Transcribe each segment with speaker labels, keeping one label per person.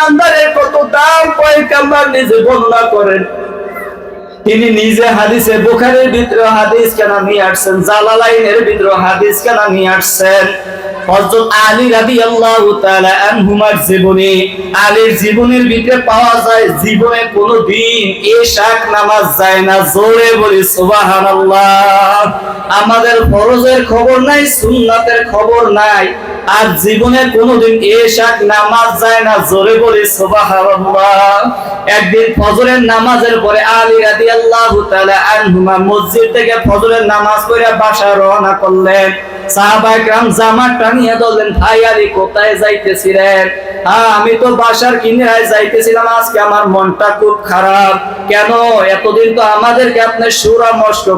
Speaker 1: ইমানদারের কত দাম কয়েক আল্লাহ নিজে বর্ণনা করেন। তিনি নিজে হাদিসে বুখারের ভিতরে হাদিস কেন নিয়ে আসছেন? জালালাইনের ভিতরে হাদিস কেন নিয়ে আসছেন? হযরত আলী রাদিয়াল্লাহু তাআলা আনহুমার জীবনী, আলীর জীবনের ভিতরে পাওয়া যায়, জীবনে এশাক নামাজ যায় না, জোরে বলি সুবহানাল্লাহ। আমাদের ফরজের খবর নাই, সুন্নাতের খবর নাই, আর জীবনে কোনোদিন এশাক নামাজ যায় না, জোরে বলি সুবহানাল্লাহ। একদিন ফজরের নামাজের পরে আলী রাদিয়াল্লাহু তাআলা আনহুমা মসজিদ থেকে ফজরের নামাজ পড়ে বাসা রওনা করলেন। হ্যাঁ, আমি তো বাসার যাইতেছিলাম, আজকে আমার মনটা খুব খারাপ। কেন? এতদিন তো আমাদেরকে সুরা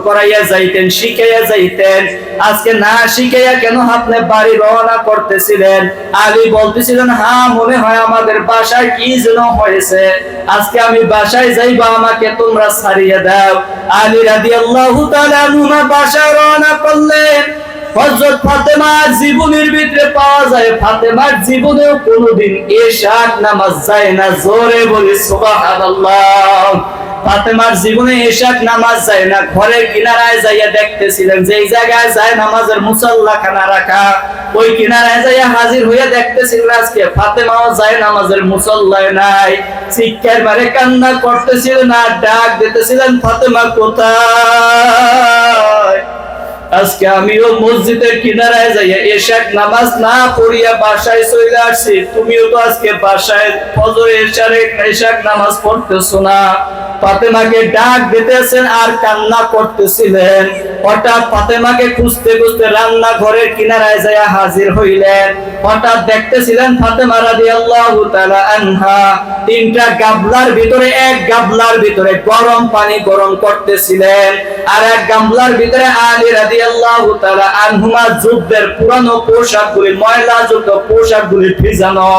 Speaker 1: করাইয়া যাইতেন, শিখাইয়া যাইতেন। আজকে না শিখাইয়া কেন আপনি বাড়ি রওনা করতেছিলেন? আলী বলতেছিলেন হ্যাঁ মনে হয় আমাদের বাসায় কি যেন হয়েছে। আজকে আমি বাসায় যাইবা, আমাকে তোমরা ছাড়িয়ে দাও। আলী রাদিয়াল্লাহু তাআলা বাসায় রওনা করলেন। হযরত ফাতেমার জীবনের ভিতরে পাওয়া যায়, ফাতেমার জীবনেও কোনোদিন এশাক নামাজ যায় না। জোরে বলি, সুবহানাল্লাহ। ফাতেমার জীবনে এশাক নামাজ যায় না, ঘরের কিনারায় যাইয়া দেখতেছিলেন যে জায়গায় যায় নামাজের মুসাল্লা খানা রাখা। ওই কিনারায় যাইয়া হাজির হইয়া দেখতেছিলেন আজকে ফাতেমাও যায় নামাজের মুসল্লায় নাই। শিক্ষার মারে কান্না করতেছিলেন আর ডাক দিতেছিলেন, ফাতেমা কোথায়? আজকে আমিও মসজিদের কিনারায় যাইয়া এশাক নামাজ না পড়িয়া বাসায় চলে আসছি। তুমিও তো আজকে বাসায় ফজর, এশারে এশাক নামাজ পড়তেছো না। ফাতেমাকে ডাক দিতেছেন আর কান্না করতেছিলেন। হঠাৎ ফাতেমাকে খুঁজতে খুঁজতে রান্না ঘরের কিনারায় যাইয়া হাজির হইলেন। হঠাৎ দেখতেছিলেন ফাতেমা রাদিয়াল্লাহু তাআলা আনহা। তিনটা গাবলার ভিতরে, এক গাবলার ভিতরে গরম পানি গরম করতেছিলেন। আর এক গামলার ভিতরে আলী রাদিয়াল্লাহু তাআলা আনহুমা যুদ্ধের পুরানো পোশাকগুলি ময়লা যুক্ত পোশাকগুলি ভিজানো।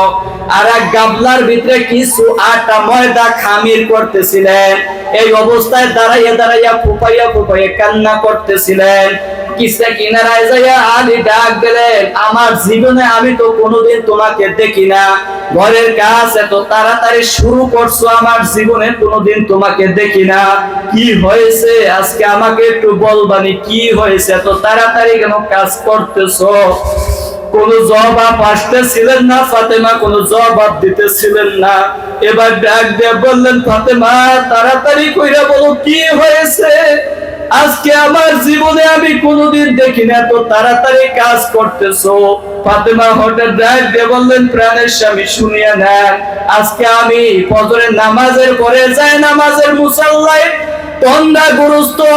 Speaker 1: আর এক গামলার ভিতরে কিছু আটা ময়দা খামির করতেছিলেন। এই অবস্থায় দাঁড়াইয়া দাঁড়াইয়া ফুপাইয়া ফুপাইয়া কান্না করতেছিলেন। কিসে কিনারায় যাইয়া আলী ডাক আমার জীবনে আমি তো কোনোদিন তোমাকে দেখি না। ঘরের কাজ তাড়াতাড়ি শুরু করছ, আমার জীবনে কোনোদিন তোমাকে দেখি না। কি হয়েছে? আজকে আমাকে একটু বলবানি কি হয়েছে? তাড়াতাড়ি কেন কাজ করতেছো? কোন জবাব আসতেছিলেন না, ফাতেমা কোন জবাব দিতেছিলেন না। এবার ডাক দিয়ে বললেন, ফাতেমা, তাড়াতাড়ি কইরা বলো, কি হয়েছে? আজকে আমার জীবনে আমি কোনোদিন দেখি না তো তাড়াতাড়ি কাজ করতেছো। ফাতেমা হঠাৎ ডাক দিয়ে বললেন, প্রাণের স্বামী, শুনিয়া নেন। আজকে আমি ফজরের নামাজের পরে যাই, নামাজের মুসাল্লায়।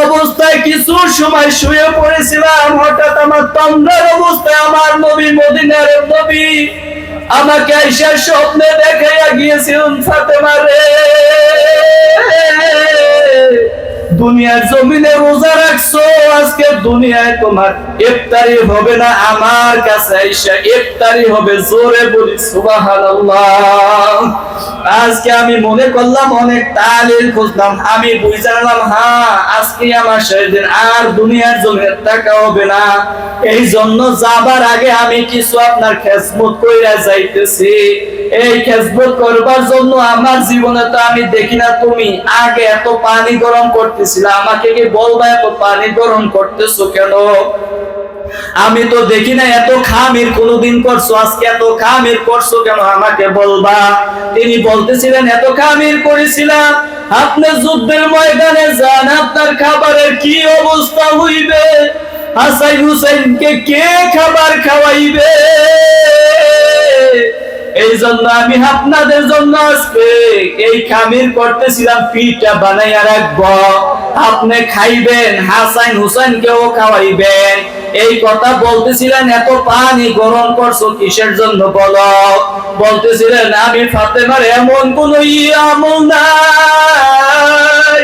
Speaker 1: অবস্থায় কিছু সময় শুয়ে পড়েছিলাম। হঠাৎ আমার তন্দ্রার অবস্থায় আমার নবী মদিনার নবী আমাকে আইসা স্বপ্নে দেখাইয়া গিয়েছিলেন ফাতেমা রে। দুনিয়ার জমিনে রোজা রাখছো, আজকে দুনিয়ায় তোমার ইফতারি হবে না, আমার কাছে আইসা ইফতারি হবে, জোরে বলি সুবহানাল্লাহ। আজকে আমি মনে করলাম অনেক তালিল খুঁজলাম, আমি বুঝে নিলাম হ্যাঁ আজকে আমার শেষ দিন, আর দুনিয়ার জমিনে টাকা হবে না। এই জন্য যাবার আগে আমি কিছু আপনার খেসমত কইরা যাইতেছি। এই খেসমত করবার জন্য আমার জীবনে তো আমি দেখি না তুমি। আগে এত পানি গরম করতেছিলে, আমাকে কি বলবা এত পানি গরম করতেছো কেন? আমি তো দেখি না এত খামির কোনদিন করছ, আজকে এত খামির করছ কেন আমাকে বলবা? তিনি বলতেছিলেন, এত খামির করেছিলাম আপনি যুদ্ধের ময়দানে যান, আপনার খাবারের কি অবস্থা হইবে? হাসাইন হুসাইনকে কে খাবার খাওয়াইবে? এই জন্য আমি আপনাদের জন্য আজকে এই খামির করতেছিলাম পিঠা বানাইয়া রাখব। আপনি খাইবেন হাসাইন হুসাইনকেও খাওয়াইবেন। এই কথা বলতেছিলেন, এত পানি গরম করছ কিসের জন্য বলো? বলতেছিলেন, আমি ফাতেমার এমন কোন আমল নাই,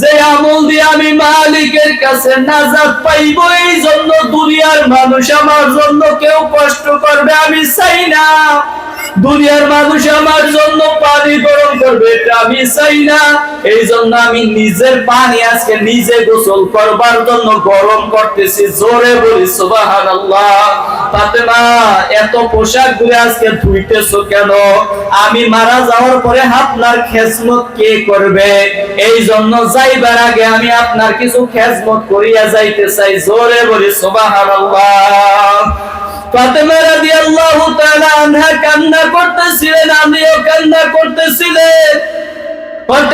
Speaker 1: যে আমল দিয়ে আমি মালিকের কাছে নাজাত পাইব। এই জন্য দুনিয়ার মানুষ আমার জন্য কেউ কষ্ট করবে, আমি চাই না। দুনিয়ার মানুষ আমার জন্য পানি গরম করবে, এটা আমি চাই না। এই জন্য আমি নিজের পানি আজকে নিজে গোসল করবার জন্য গরম করতেছি। জোরে বলি, সুবহানাল্লাহ। ফাতেমা, এত পোশাকগুলো আজকে ধুইতেছো কেন? আমি মারা যাওয়ার পরে আপনার খেজমত কে করবে? এই জন্য যাইবার আগে আমি আপনার কিছু খেজমত করিয়া যাইতে চাই। জোরে বলি, সুবহানাল্লাহ। ফাতেমা রাদিয়াল্লাহু তাআলা আনহা কান্না করতেছিলেন আমিও কান্না করতেছিলেন। আবার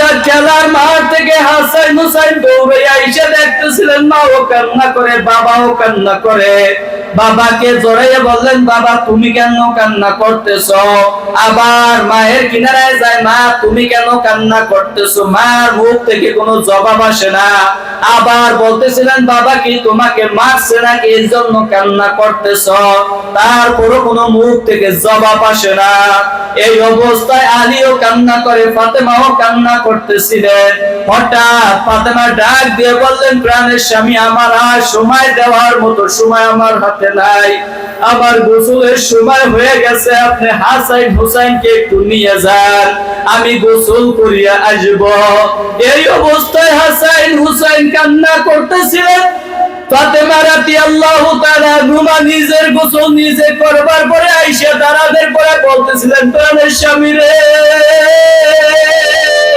Speaker 1: জবাব আসে না। আবার বলতেছিলেন, বাবা, কি তোমাকে মারছে নাকি? এই জন্য কান্না করতেছ? তারপরও কোনো মুখ থেকে জবাব আসে না। এই অবস্থায় আলীও কান্না করে, ফাতেমাও কান্না করতেছিলেন। হঠাৎ ফাতেমা ডাক দিয়ে বললেন, প্রাণের স্বামী আমার, আর সময় দেওয়ার মতো সময় আমার হাতে নাই। আমার গোসলের সময় হয়ে গেছে, আপনি হাসাইন হুসাইনকে একটু নিয়ে যান। আমি গোসল করিয়া আসব। এই অবস্থায় হাসাইন হুসাইন কান্না করতেছিলেন। ফাতেমা নিজের গোসল নিজে করবার পরে আয়েশা দাঁড়াদের পরে বলতেছিলেন, প্রাণের স্বামী রে।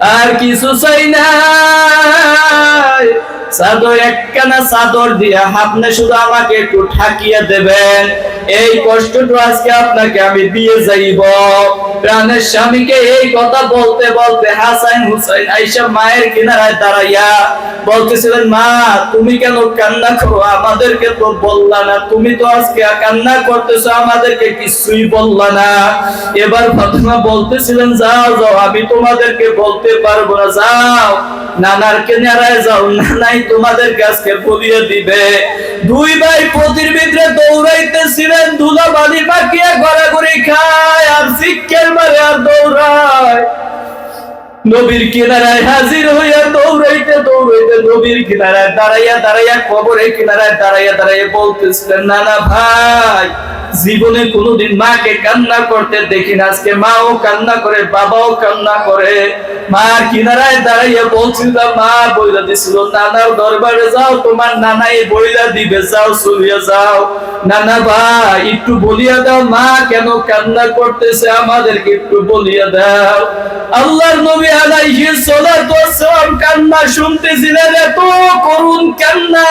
Speaker 1: আর কিছু চাই না। চাদর একখানা চাদর দিয়া আপনি শুধু আমাকে একটু ঠাকিয়ে দেবেন। এই কষ্টটা আজকে আপনাকে আমি দিয়ে যাইব। প্রাণের স্বামীকে এই কথা বলতে বলতে হাসান হুসাইন আইসা মায়ের কিনারায় দাঁড়াইয়া বলতেছিলেন, মা, তুমি কেন কান্না করো? আমাদেরকে তো বললা না। তুমি তো আজকে কান্না করতেছো, আমাদেরকে কিছুই বললা না। এবার ফাতেমা বলতেছিলেন, যাও যাও, আমি তোমাদেরকে বলতে পারব না, যাও। নানার কিনারায় যাও, নানাই তোমাদেরকে আজকে বলিয়ে দিবে। দুই ভাই পতির ভিতরে দৌড়াইতেছিলেন দুলা বালি পাকিয়া ঘোরাঘুরি খায় আর শিক্ষের মারে আর দৌড়ায়। নবীর কিনারায় হাজির হইয়া দৌড়াইতে দৌড়াইতে নবীর কিনারায় দাঁড়াইয়া দাঁড়াইয়া কবরের কিনারায় দাঁড়াইয়া দাঁড়াইয়া বলতেছিলেন, নানা ভাই জীবনে কোনোদিন মাকে কান্না করতে দেখি না। আজকে মাও কান্না করে, বাবাও কান্না করে। মার কিনারায় দাঁড়াইয়া বলছিল, মা, বইলা দিছিল, নানার দরবারে যাও, তোমার নানাই বইলা দিবে, যাও, চলিয়া যাও। নানা ভাই, একটু বলিয়া দাও, মা কেন কান্না করতেছে, আমাদেরকে একটু বলিয়া দাও। আল্লাহর নবী আলাইহি সালাতু ওয়াসসালাম কান্না শুনতেছিলেন, এত করুণ কান্না।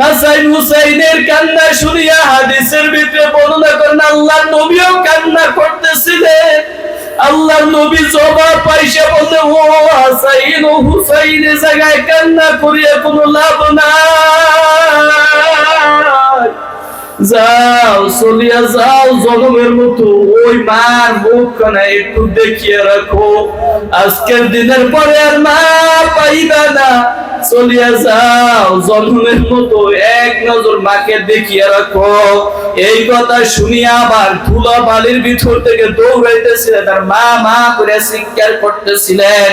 Speaker 1: হাসান হুসাইনের কান্না শুনিয়া হাদিসের ভিতরে বর্ণনা করেন, আল্লাহর নবীও কান্না করতেছিলেন। আল্লাহ নবী জবাব পাইসা বলে ও হাসাইন ও হুসাইনের জায়গায় কান্না করিয়া কোনো লাভ নাই। যাও, চলিয়া যাও জনমের মতো। ওই মার মুখখানা একটু দেখিয়ে রাখো। আজকের দিনের পরে আর মা পাইবা না। চলিয়া যাও মতো এক নজর মাকে রাখো। এই কথা শুনিয়া আবার ধুলা বালির ভিতর থেকে দৌড়াইতেছিলেন আর মা মা করে চিৎকার করতেছিলেন।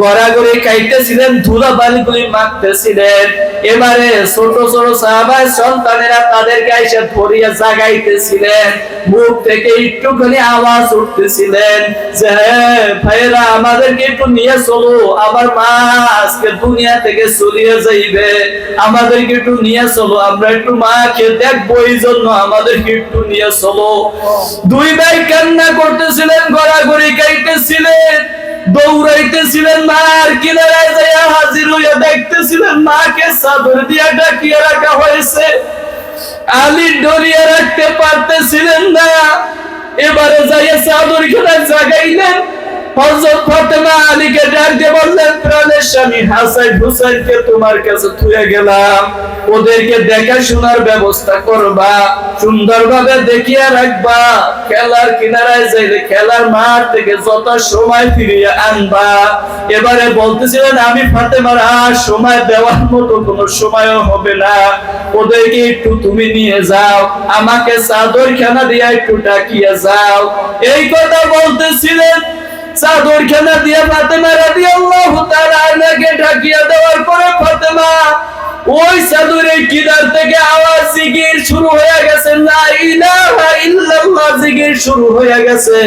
Speaker 1: গড়াগড়ি খাইতেছিলেন ধুলা বালিগুলি মাখতেছিলেন। এবারে ছোট ছোট সাহাবায় সন্তানেরা তাদেরকে এসে ধরিয়া জাগাইতেছিলেন, মুখ থেকে একটুখানি আওয়াজ উঠতেছিলেন যে ভাইয়েরা, আমাদেরকে একটু নিয়ে চলো মা আজকে দুনিয়া থেকে চলিয়ে যাইবে। আমাদেরকে একটু নিয়ে চলো, আমরা একটু দেখব এই জন্য আমাদেরকে একটু নিয়ে চলো। দুই ভাই কান্না করতেছিলেন, গড়াগড়ি দৌড়াইতেছিলেন, মার কিনারায় যাইয়া হাজির হইয়া দেখতেছিলেন, মাকে চাদর দিয়া ডাকিয়ে রাখা হয়েছে। আলী ডরিয়ে রাখতে পারতেছিলেন না। এবারে যাইয়া চাদর খেলা জাগাইলেন হযরত ফাতেমা আলীকে ডাক দিয়ে বললেন, প্রাণের স্বামী হাসান হুসাইনকে তোমার কাছে থুয়ে গেলাম। ওদেরকে দেখাশোনার ব্যবস্থা করবা, সুন্দরভাবে দেখিয়ে রাখবা, খেলার কিনারায় যাইলে খেলার মাঠ থেকে যত সময় ফিরিয়ে আনবা। এবারে বলতেছিলেন, আমি ফাতেমার আর সময় দেওয়ার মতো কোনো সময়ও হবে না। ওদেরকে একটু তুমি নিয়ে যাও, আমাকে চাদর খেলা দিয়ে একটু ডাকিয়ে যাও। এই কথা বলতেছিলেন চাদর খানা দিয়ে ফাতেমা রাদিয়াল্লাহু তাআলা আনহাকে ঢাকিয়ে দেওয়ার পরে ফাতেমা ওই চাদরের কিনার থেকে আওয়াজ জিগির শুরু হয়ে গেছে শুরু হয়ে গেছে।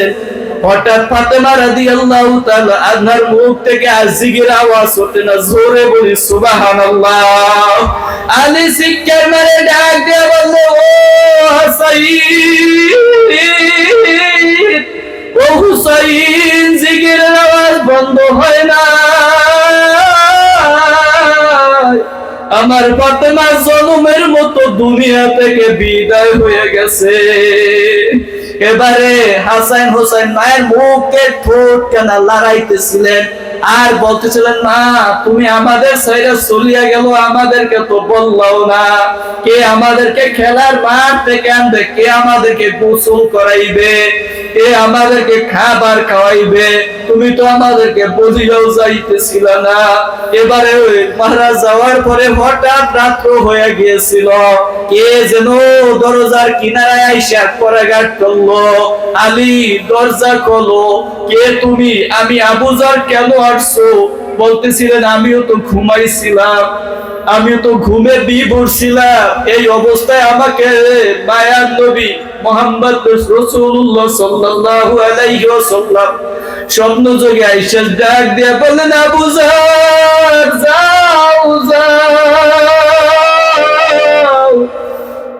Speaker 1: হঠাৎ ফাতেমা রাদিয়াল্লাহু তাআলা আনহার মুখ থেকে আর জিগির আওয়াজ হতে না, জোরে বলি, সুবহানাল্লাহ আলী সিক্কার মারে ডাক দিয়ে বলল, ও ও হুসাইন জিগিরের আওয়াজ বন্ধ হয় না। আমার ফাতেমা জনমের মতো দুনিয়া থেকে বিদায় হয়ে গেছে। এবারে হাসান হোসেন মায়ের মুখে ঠোঁট কেন লড়াইতেছিলেন? আর বলতেছিলেন, মা, তুমি আমাদের সাইডে চলিয়া গেল, আমাদেরকে তো বললাও না। কে আমাদেরকে খেলার মাঠ থেকে আনবে, কে আমাদেরকে গোসল করাইবে? কে আমাদেরকে খাবার খাওয়াইবে। তুমি তো আমাদেরকে বুঝিয়াও যাইতেছিল না। এবারে মারা যাওয়ার পরে হঠাৎ রাত্র হয়ে গিয়েছিল। কে যেন দরজার কিনারায় আইসা করাঘাট করল। আলী, দরজা খোলো। কে তুমি? আমি আবুজার কেন আসছো? বলতেছিলেন, আমিও তো ঘুমাইছিলাম। আমিও তো ঘুমে বিভোর ছিলাম এই অবস্থায় আমাকে মায়ার নবী মোহাম্মদ রসুল্লাহ সাল্লাল্লাহু আলাইহি ওয়াসাল্লাম স্বপ্ন যোগে আইসা ডাক দিয়া বললেন, আবু জার, যাও যাও।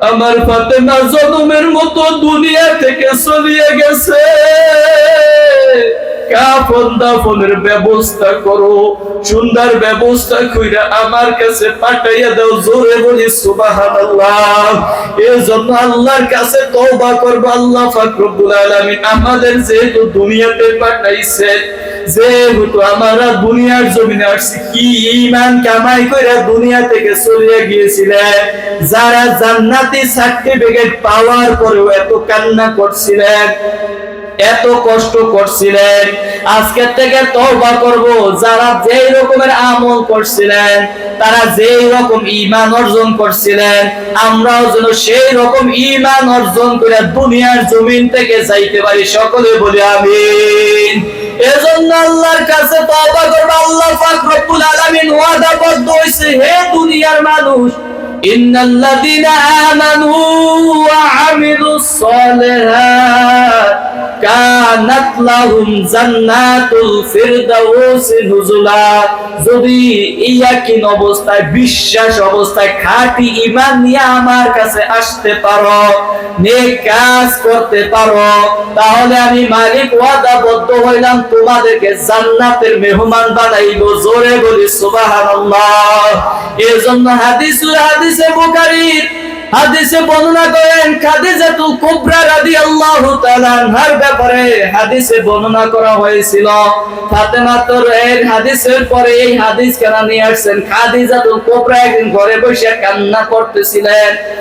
Speaker 1: আমার ফাতেমা জনমের মতো দুনিয়া থেকে চলিয়ে গেছে। কাফন দাফনের ব্যবস্থা করো। সুন্দর ব্যবস্থা কইরা আমার কাছে পাঠাইয়া দাও জোরে বলি, সুবহানাল্লাহ। এই জন্য আল্লাহর কাছে তওবা করব, আল্লাহ পাক রব্বুল আলামিন আমাদের যেহেতু দুনিয়াতে পাঠাইছেন যেহেতু আমরা দুনিয়ার জমিনে আসছি, কি ঈমান কামাই কইরা দুনিয়া থেকে চলিয়ে গিয়েছিলেন যারা জান্নাতি সার্টিফিকেট পাওয়ার পরেও এত কান্না করছিলেন। এত কষ্ট করছিলেন। আজকে থেকে তওবা করব। যারা যেই রকমের আমল করছিলেন, তারা যেই রকম ঈমান অর্জন করছিলেন, আমরাও যেন সেই রকম ঈমান অর্জন করে দুনিয়ার জমিন থেকে যাইতে পারি। সকলে বলি আমিন। এজন্য আল্লাহর কাছে তওবা করব। আল্লাহ পাক রব্বুল আলামিন ওয়াদাবদ্ধ হইছে, হে দুনিয়ার মানুষ, ইন্নাল্লাযীনা আমানু ওয়া আমিলুস সালিহাত। কানাত লাহুম জান্নাতুল নুজুলা যদি ইয়াকিন অবস্থায়, বিশ্বাস অবস্থায় খাঁটি ঈমান নিয়ে আমার কাছে আসতে পারো, নেক কাজ করতে পারো, তাহলে আমি মালিক, ওয়াদাবদ্ধ হইলাম, তোমাদেরকে জান্নাতের মেহমান বানাইবো। জোরে বলি, সুবহানাল্লাহ। এজন্য হাদিসুল হাদিসে বুখারী হাদিসে বর্ণনা করেন খাদিজাতুল কুবরা রাদিয়াল্লাহু তাআলা আনহার ব্যাপারে হাদিসে বর্ণনা করা হয়েছিল। ফাতেমা তোর এর হাদিসের পরে এই হাদিস কেন নিয়ে আসছেন। খাদিজাতুল কুবরা একদিন ঘরে বসে কান্না করতেছিলেন।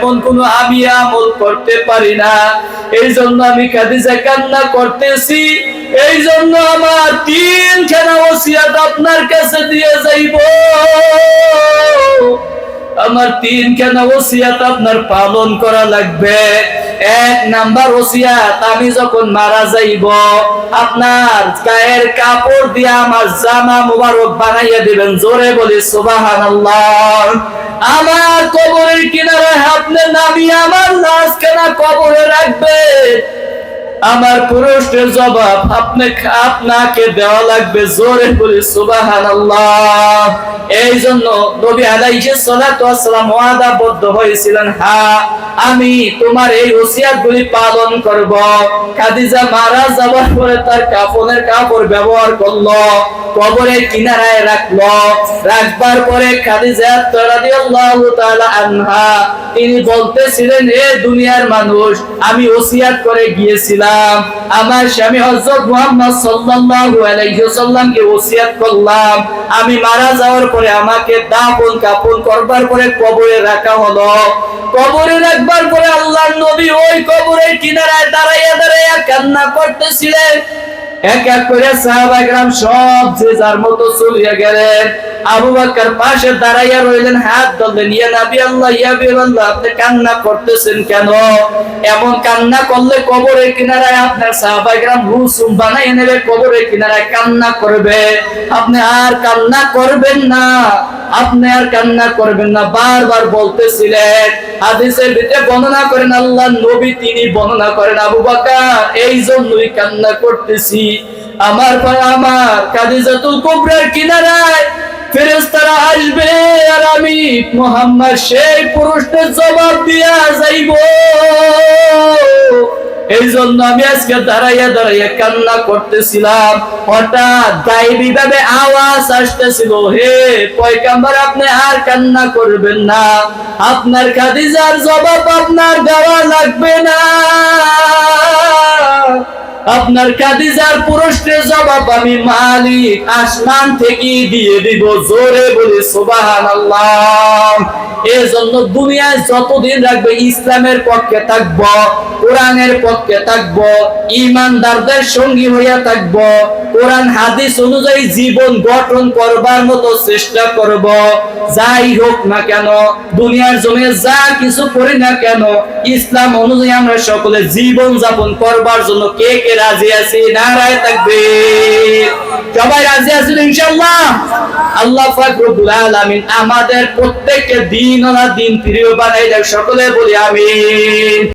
Speaker 1: এমন কোন আমি আমল করতে পারি না। এই জন্য আমি খাদিজা কান্না করতেছি। এই জন্য আমার তিন খেলা ওসিয়াত আপনার কাছে দিয়ে যাইবো। আমার তিন কেন ওসিয়াত আপনার পালন করা লাগবে? এক নাম্বার ওসিয়াত, আমি যখন মারা যাইব, আপনার গায়ের কাপড় দিয়ে আমার জামা মুবারক বানাইয়া দিবেন। জোরে বলি, সুবহানাল্লাহ। আমার কবরের কিনারে আপনি নামিয়ে আমার লাশ কেনা কবরে রাখবেন আমার প্রশ্নের জবাব আপনি আপনাকে দেওয়া লাগবে জোরে বলি, সুবহানাল্লাহ। এই জন্য নবী আলাইহিস সালাতু ওয়াসসালাম ওয়াদাবদ্ধ হয়েছিলেন হ্যাঁ আমি তোমার এই ওসিয়াতগুলি পালন করব। খাদিজা মারা যাবার পরে তার কাফনের কাপড় ব্যবহার করল, কবরের কিনারায় রাখল। রাখবার পরে খাদিজা রাদিয়াল্লাহু তাআলা আনহা তিনি বলতেছিলেন, এ দুনিয়ার মানুষ, আমি ওসিয়াত করে গিয়েছিলাম। আমার স্বামী হযরত মুহাম্মদ সাল্লাল্লাহু আলাইহি ওয়াসাল্লামকে ওসিয়াত করলাম। আমি মারা যাওয়ার পরে আমাকে দাফন কাফন করবার পরে কবরে রাখা হলো। কবরে রাখবার পরে আল্লাহর নবী ওই কবরের কিনারায় দাঁড়াইয়া দাঁড়াইয়া কান্না করতেছিলেন। এক এক করে সাহাবাগরাম সব যে যার মতো চলিয়া গেলেন। আবু বাক্কার পাশে দাঁড়াইয়া রইলেন, হাত ধরলেন, ইয়া নবী আল্লাহ, ইয়া বিল্লাহ আপনি কান্না করতেছেন কেন? এমন কান্না করলে কবরের কিনারায় আপনার সাহাবাগরাম রুসুম বানাই নেবে, কবরের কিনারায় কান্না করবে। আপনি আর কান্না করবেন না, আপনি আর কান্না করবেন না, বারবার বলতেছিলেন। হাদিসের ভিতরে বর্ণনা করেন আল্লাহ নবী তিনি বর্ণনা করেন, আবু বাকার, এই জন্যই কান্না করতেছি। আমার পর আমার কাদিজাতুল কুবরার কিনারায় ফেরেস্তারা আসবে আর আমি মোহাম্মদ সেই পুরুষদের জবাব দিয়া যাইব এই জন্য আমি আজকে দাঁড়াইয়া দাঁড়াইয়া কান্না করতেছিলাম। হঠাৎ গাইবি ভাবে আওয়াজ আসতেছিল, হে পয়গাম্বর, আপনি আর কান্না করবেন না। আপনার খাদিজার জবাব আপনার দেওয়া লাগবে না। আপনার কাদিজার পুরস্কার জবাব আমি মালিক আসমান থেকে দিয়ে দিব। জোরে বলে সুবাহান আল্লাহ এই জন্য দুনিয়ায় যতদিন রাখবে ইসলামের পক্ষে থাকব, কোরআনের পক্ষে থাকব, ইমানদারদের সঙ্গী হইয়া থাকব, কোরআন, হাদিস অনুযায়ী জীবন গঠন করবার মতো চেষ্টা করব। যাই হোক না কেন, দুনিয়ার জমিনে যা কিছু করি না কেন, ইসলাম অনুযায়ী আমরা সকলে জীবন যাপন করবার জন্য কে কে রাজি আছি, নারায় থাকবে। সবাই রাজি আছেন ইনশাআল্লাহ? আল্লাহ পাক রব্বুল আলামিন আমাদের প্রত্যেককে দিন ওনা দিন প্রিয় বানাই দেখ সকলে বলি আমিন।